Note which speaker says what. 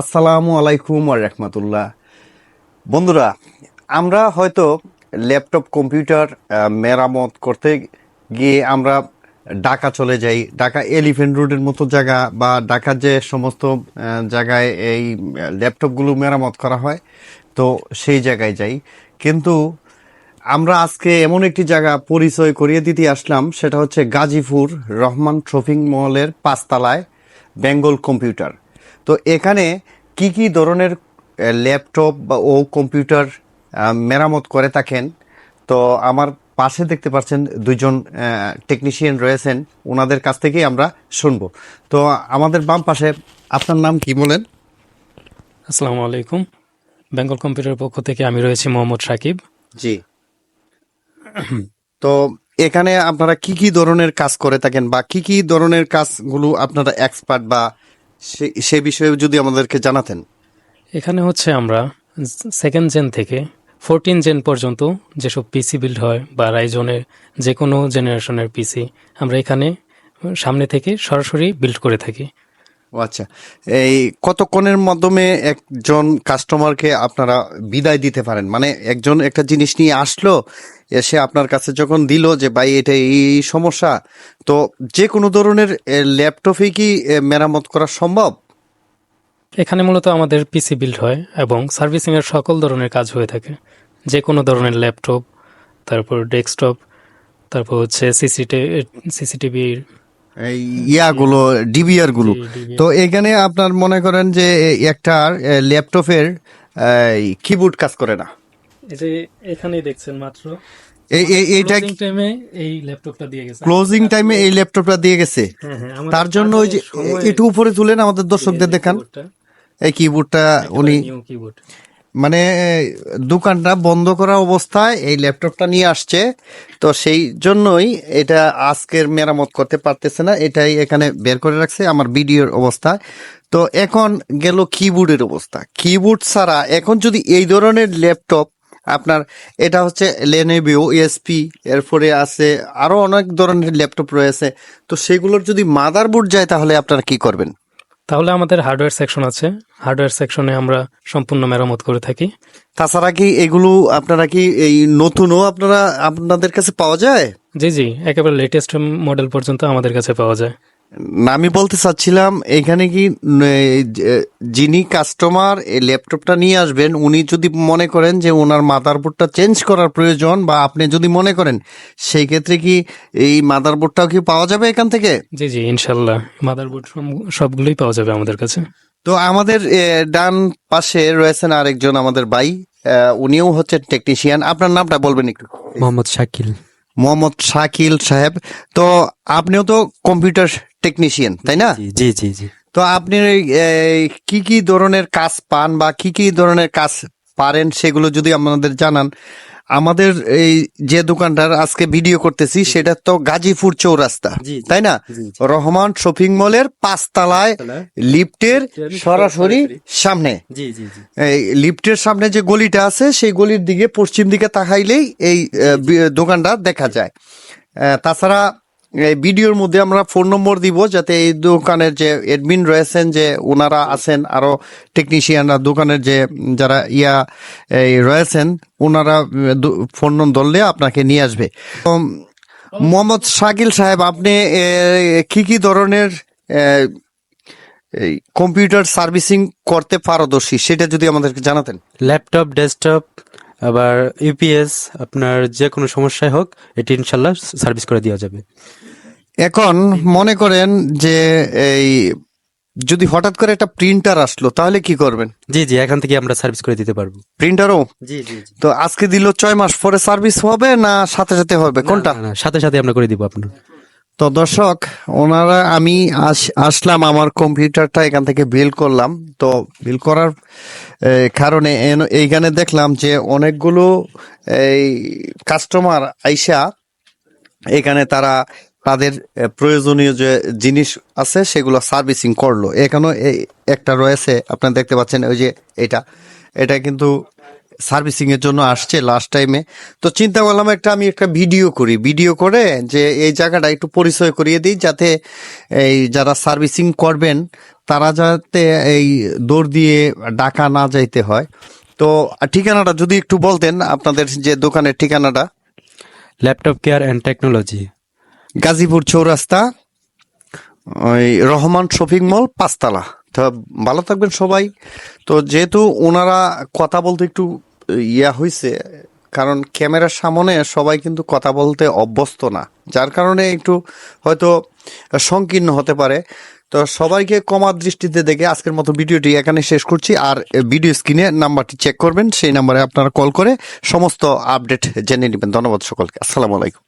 Speaker 1: আসসালামু আলাইকুম আর রহমতুল্লাহ। বন্ধুরা, আমরা হয়তো ল্যাপটপ, কম্পিউটার মেরামত করতে গিয়ে আমরা ঢাকা চলে যাই। ঢাকা এলিফেন্ট রোডের মতো জায়গা বা ঢাকার যে সমস্ত জায়গায় এই ল্যাপটপগুলো মেরামত করা হয়, তো সেই জায়গায় যাই। কিন্তু আমরা আজকে এমন একটি জায়গা পরিচয় করিয়ে দিতে আসলাম, সেটা হচ্ছে গাজীপুর রহমান শপিং মলের পাঁচতলায় বেঙ্গল কম্পিউটার। তো এখানে কি কি ধরনের ল্যাপটপ বা ও কম্পিউটার মেরামত করে থাকেন? তো আমার পাশে দেখতে পাচ্ছেন দুইজন টেকনিশিয়ান রয়েছেন। ওনাদের কাছ থেকেই আমরা শুনব। তো আমাদের বাম পাশে আপনার নাম কি বলেন?
Speaker 2: আসসালামু আলাইকুম। বেঙ্গল কম্পিউটার পক্ষ থেকে আমি রয়েছি মোহাম্মদ সাকিব।
Speaker 1: জি। তো এখানে আপনারা কি কি ধরনের কাজ করে থাকেন বা কি কি ধরনের কাজগুলো আপনারা এক্সপার্ট বা সে- বিষয়ে যদি আমাদেরকে জানাতেন।
Speaker 2: এখানে হচ্ছে আমরা সেকেন্ড জেন থেকে ফোরটিন জেন পর্যন্ত যেসব পিসি বিল্ড হয় বা রাইজনের যে কোনো জেনারেশনের পিসি আমরা এখানে সামনে থেকে সরাসরি বিল্ড করে থাকি।
Speaker 1: ও আচ্ছা। এই কতক্ষণের মাধ্যমে একজন কাস্টমারকে আপনারা বিদায় দিতে পারেন? মানে একজন একটা জিনিস নিয়ে আসলো, এসে আপনার কাছে যখন দিল যে, ভাই, এটা এই সমস্যা। তো যে কোনো ধরনের ল্যাপটপে কি মেরামত করা সম্ভব?
Speaker 2: এখানে মূলত আমাদের পিসি বিল্ড হয় এবং সার্ভিসিং এর সকল ধরনের কাজ হয়ে থাকে। যে কোনো ধরনের ল্যাপটপ, তারপর ডেস্কটপ তারপর হচ্ছে সিসিটিভির
Speaker 1: এই ইয়াগুলো ডিবিআরগুলো। তো এখানে আপনার মনে করেন যে একটা ল্যাপটপের কিবোর্ড কাজ করে না।
Speaker 2: এই যে এখানেই দেখছেন মাত্র।
Speaker 1: এই- এই- এইটা
Speaker 2: Closing এই ল্যাপটপটা দিয়ে গেছে।
Speaker 1: ক্লোজিং টাইমে এই ল্যাপটপটা দিয়ে গেছে।
Speaker 2: হ্যাঁ, হ্যাঁ,
Speaker 1: তার জন্য ওই যে একটু উপরে তুলেন আমাদের দর্শকদের দেখান। এই কিবোর্ডটা উনি
Speaker 2: কিবোর্ড
Speaker 1: মানে দোকানটা বন্ধ করা অবস্থায় এই ল্যাপটপটা নিয়ে আসছে। তো সেই জন্যই এটা আজকের মেরামত করতে পারতেছে না। এটাই এখানে বের করে রাখছে আমার ভিডিওর অবস্থায় তো এখন গেল কিবোর্ডের অবস্থা। কিবোর্ড ছাড়া এখন যদি এই ধরনের ল্যাপটপ আপনার, এটা হচ্ছে লেনেভিও এসপি এরপরে আছে আরও অনেক ধরনের ল্যাপটপ রয়েছে। তো সেগুলোর যদি মাদারবোর্ড যায় তাহলে আপনারা কি করবেন?
Speaker 2: তাহলে আমাদের হার্ডওয়্যার সেকশন আছে। হার্ডওয়্যার সেকশনে আমরা সম্পূর্ণ মেরামত করে থাকি।
Speaker 1: তাছাড়া কি এগুলো আপনারা কি এই নতুনও আপনারা আপনাদের কাছে পাওয়া যায়?
Speaker 2: জি জি একেবারে লেটেস্ট মডেল পর্যন্ত আমাদের কাছে পাওয়া যায়।
Speaker 1: আমি বলতে চাচ্ছিলাম এখানে কি যিনি কাস্টমার এই ল্যাপটপটা নিয়ে আসবেন উনি যদি মনে করেন যে ওনার মাদারবোর্ডটা চেঞ্জ করার প্রয়োজন বা আপনি যদি মনে করেন সেই ক্ষেত্রে কি এই মাদারবোর্ডটাও কি পাওয়া যাবে এখান থেকে?
Speaker 2: জি জি ইনশাল্লাহ মাদারবোর্ড সবগুলোই পাওয়া যাবে আমাদের কাছে।
Speaker 1: তো আমাদের ডান পাশে রয়েছেন আরেকজন আমাদের ভাই আহ, উনিও হচ্ছেন টেকনিশিয়ান আপনার নামটা বলবেন একটু।
Speaker 3: মোহাম্মদ শাকিল।
Speaker 1: মোহাম্মদ শাকিল সাহেব। তো আপনিও তো কম্পিউটার টেকনিশিয়ান তাই না?
Speaker 3: জি জি জি
Speaker 1: তো আপনি কি কি ধরনের কাজ পান বা কি কি ধরনের কাজ পারেন সেগুলো যদি আমাদের জানান। আমাদের এই যে দোকানটার আজকে ভিডিও করতেছি সেটা তো গাজীপুর চৌরাস্তা। তাই না। রহমান শপিং মলের পাঁচতলায় লিফটের সরাসরি সামনে। এই লিফটের সামনে যে গলিটা আছে সেই গলির দিকে পশ্চিম দিকে তাকাইলেই এই দোকানটা দেখা যায়। তাছাড়া ভিডিওর মধ্যে আমরা ফোন নম্বর দিব যাতে এই দোকানের যে এডমিন রয়েছেন, যে ওনারা আছেন, আরও টেকনিশিয়ানরা দোকানের যে যারা ইয়া রয়েছেন, ওনারা ফোন নম্বর ধরলে আপনাকে নিয়ে আসবে। মোহাম্মদ শাকিল সাহেব, আপনি কি কি ধরনের কম্পিউটার সার্ভিসিং করতে পারদর্শী? সেটা যদি আমাদেরকে জানাতেন।
Speaker 3: ল্যাপটপ ডেস্কটপ আবার ইউপিএস আপনার যে কোনো সমস্যায় হোক এটি ইনশাল্লাহ সার্ভিস করে দেওয়া যাবে।
Speaker 1: এখন মনে করেন যে এই যদি হঠাৎ করে একটা প্রিন্টার আসলো তাহলে কি করবেন?
Speaker 3: জি জি এখান থেকে আমরা সার্ভিস করে দিতে পারব।
Speaker 1: প্রিন্টারও?
Speaker 3: জি জি
Speaker 1: তো আজকে দিল ছয় মাস পরে সার্ভিস হবে না সাথে সাথে হবে? কোনটা?
Speaker 3: সাথে সাথে আমরা করে দিব আপনার।
Speaker 1: তো দর্শক, ওনারা আমি আস- আসলাম, আমার কম্পিউটারটা এখান থেকে বিল করলাম। তো বিল করার কারণে এইখানে দেখলাম যে অনেকগুলো, এই কাস্টমার আইসা এখানে তারা তাদের প্রয়োজনীয় যে জিনিস আছে সেগুলো সার্ভিসিং করল। এখানেও একটা রয়েছে, আপনারা দেখতে পাচ্ছেন, ওই যে এটা। এটা কিন্তু সার্ভিসিং এর জন্য আসছে লাস্ট টাইমে তো চিন্তা করলাম একটা আমি একটা ভিডিও করি। ভিডিও করে যে এই জায়গাটা একটু পরিচয় করিয়ে দিই যাতে এই যারা সার্ভিসিং করবেন তারা যাতে এই দৌড় দিয়ে ডাকা না যাইতে হয়। তো ঠিকানাটা যদি একটু বলতেন আপনাদের যে দোকানের ঠিকানাটা।
Speaker 3: Laptop care and technology
Speaker 1: Gazipur Chowrasta ওই রহমান শপিং মল পাঁচতলা। তো ভালো থাকবেন সবাই। তো যেহেতু ওনারা কথা বলতে একটু ইয়া হয়েছে কারণ ক্যামেরার সামনে সবাই কিন্তু কথা বলতে অভ্যস্ত না। যার কারণে একটু হয়তো সংকীর্ণ হতে পারে। তো সবাইকে কমার দৃষ্টিতে দেখে আজকের মতো ভিডিওটি এখানে শেষ করছি। আর ভিডিও স্ক্রিনে নাম্বারটি চেক করবেন, সেই নাম্বারে আপনারা কল করে সমস্ত আপডেট জেনে নেবেন। ধন্যবাদ সকলকে। আসসালামু আলাইকুম।